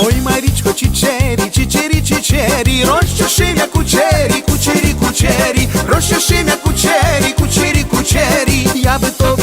Ой, Марічко, чічері, чічері, чічері, розчешив як кучері, кучері, кучері, розчешив як кучері, кучері, кучері, я би тобі